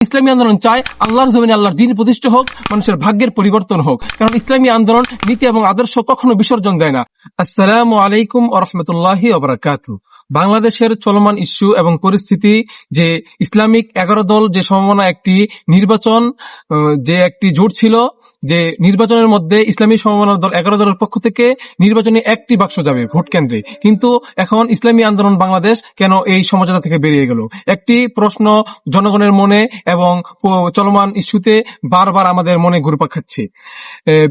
ইসলামী আন্দোলন চায় আল্লাহর জমিনে আল্লাহর দিন প্রতিষ্ঠা হোক, মানুষের ভাগ্যের পরিবর্তন হোক। কারণ ইসলামী আন্দোলন নীতি এবং আদর্শ কখনো বিসর্জন দেয় না। আসসালামু আলাইকুম আহমতুল্লাহ রহমতুল্লাহি বাংলাদেশের চলমান ইস্যু এবং পরিস্থিতি যে ইসলামিক এগারো দল যে সম্ভাবনা একটি নির্বাচন যে একটি জোট ছিল যে নির্বাচনের মধ্যে ইসলামী সম্ভাবনা দল এগারো দলের পক্ষ থেকে নির্বাচনে একটি বাক্স যাবে ভোট কেন্দ্রে। কিন্তু এখন ইসলামী আন্দোলন বাংলাদেশ কেন এই সমঝোতা থেকে বেরিয়ে গেল? একটি প্রশ্ন জনগণের মনে এবং চলমান ইস্যুতে বারবার আমাদের মনে ঘুরপাক খাচ্ছে।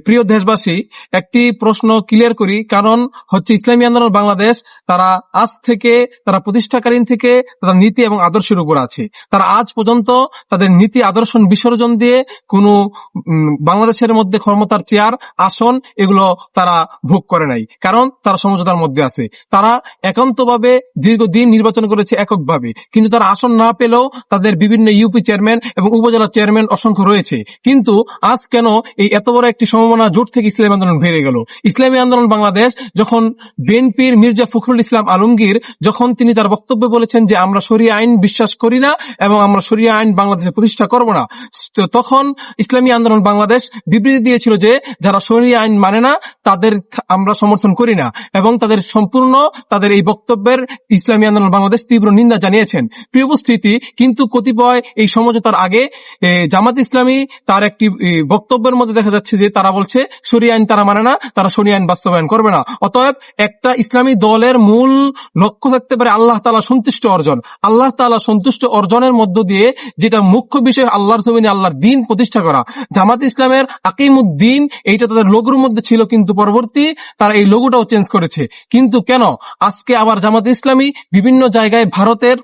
প্রিয় দেশবাসী একটি প্রশ্ন ক্লিয়ার করি কারণ হচ্ছে ইসলামী আন্দোলন বাংলাদেশ তারা আজ থেকে তারা প্রতিষ্ঠাকালীন থেকে তারা নীতি এবং আদর্শের উপর আছে। তারা আজ পর্যন্ত তাদের নীতি আদর্শ বিসর্জন দিয়ে কোনো উম, বাংলাদেশের মধ্যে ক্ষমতার চেয়ার, আসন এগুলো তারা ভোগ করে নাই। কারণ তারা সমঝোতার মধ্যে আছে। তারা একান্তভাবে দীর্ঘদিন নির্বাচন করেছে এককভাবে। কিন্তু তারা আসন না পেলেও তাদের বিভিন্ন ইউপি চেয়ারম্যান এবং উপজেলা চেয়ারম্যান অসংখ্য রয়েছে। কিন্তু আজ কেন এই এত বড় একটি সম্ভাবনা জোট থেকে ইসলামী আন্দোলন বেড়ে গেল? ইসলামী আন্দোলন বাংলাদেশ যখন বিএনপির মির্জা ফখরুল ইসলাম আলমগীর, যখন তিনি তার বক্তব্যে বলেছেন যে আমরা সরিয়া আইন বিশ্বাস করি না এবং আমরা সরিয়া আইন বাংলাদেশে প্রতিষ্ঠা করব না তখন ইসলামী আন্দোলন বাংলাদেশ বিবৃতি দিয়েছিল যে, যারা সরিয়া আইন মানে না, তাদের আমরা সমর্থন করি না। এবং তাদের সম্পূর্ণ, তাদের এই বক্তব্যের ইসলামী আন্দোলন বাংলাদেশ তীব্র নিন্দা জানিয়েছেন। প্রিয় উপস্থিতি, কিন্তু কতিপয় এই সমঝোতার আগে জামাত ইসলামী তার একটি বক্তব্যের মধ্যে দেখা যাচ্ছে যে, তারা বলছে সরিয়া আইন তারা মানে না, তারা সরিয়া আইন বাস্তবায়ন করবে না। অতএব একটা ইসলামী দলের মূল লক্ষ্য থাকতে পারে আল্লাহ তালা সন্তুষ্ট অর্জন। আল্লাহ তালা সন্তুষ্ট অর্জনের মধ্য দিয়ে যেটা মুখ্য বিষয় আল্লাহর জমিনে আল্লাহর দিন প্রতিষ্ঠা করা। জামাত ইসলামের আকিমুদ্দিন, এইটা তাদের লোগোর মধ্যে ছিল কিন্তু পরবর্তী, তারা এই লোগোটাও চেঞ্জ করেছে। কিন্তু কেন? আজকে আবার জামাত ইসলামী বিভিন্ন জায়গায় ভারতের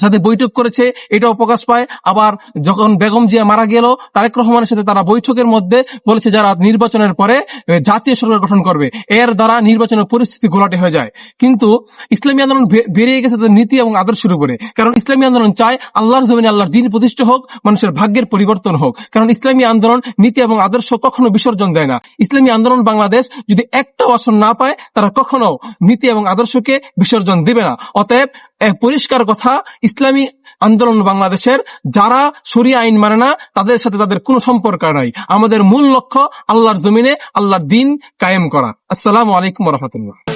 সাথে বৈঠক করেছে, এটাও প্রকাশ পায়। আবার যখন বেগম জিয়া মারা গেল, তারেক রহমানের সাথে তারা বৈঠকের মধ্যে বলেছে যারা নির্বাচনের পরে জাতীয় সরকার গঠন করবে, এর দ্বারা নির্বাচনের পরিস্থিতি গোলাটে হয়ে যায়। কিন্তু ইসলামী আন্দোলন বেরিয়ে গেছে তাদের নীতি এবং আদর্শের উপরে। কারণ ইসলামী আন্দোলন চায় আল্লাহর জমিনে আল্লাহর দিন প্রতিষ্ঠা হোক, মানুষের ভাগ্যের পরিবর্তন হোক। কারণ ইসলামী আন্দোলন নীতি এবং আদর্শ কখনো বিসর্জন দেয় না। ইসলামী আন্দোলন বাংলাদেশ যদি একটা আসন না পায়, তারা কখনো নীতি এবং আদর্শকে বিসর্জন দিবে না। অতএব এক পরিষ্কার কথা, ইসলামী আন্দোলন বাংলাদেশের, যারা সরি আইন মানে না, তাদের সাথে তাদের কোনো সম্পর্ক নাই। আমাদের মূল লক্ষ্য আল্লাহর জমিনে, আল্লাহর দিন কায়েম করা। আসসালাম আলাইকুম রহমতুল্লাহ।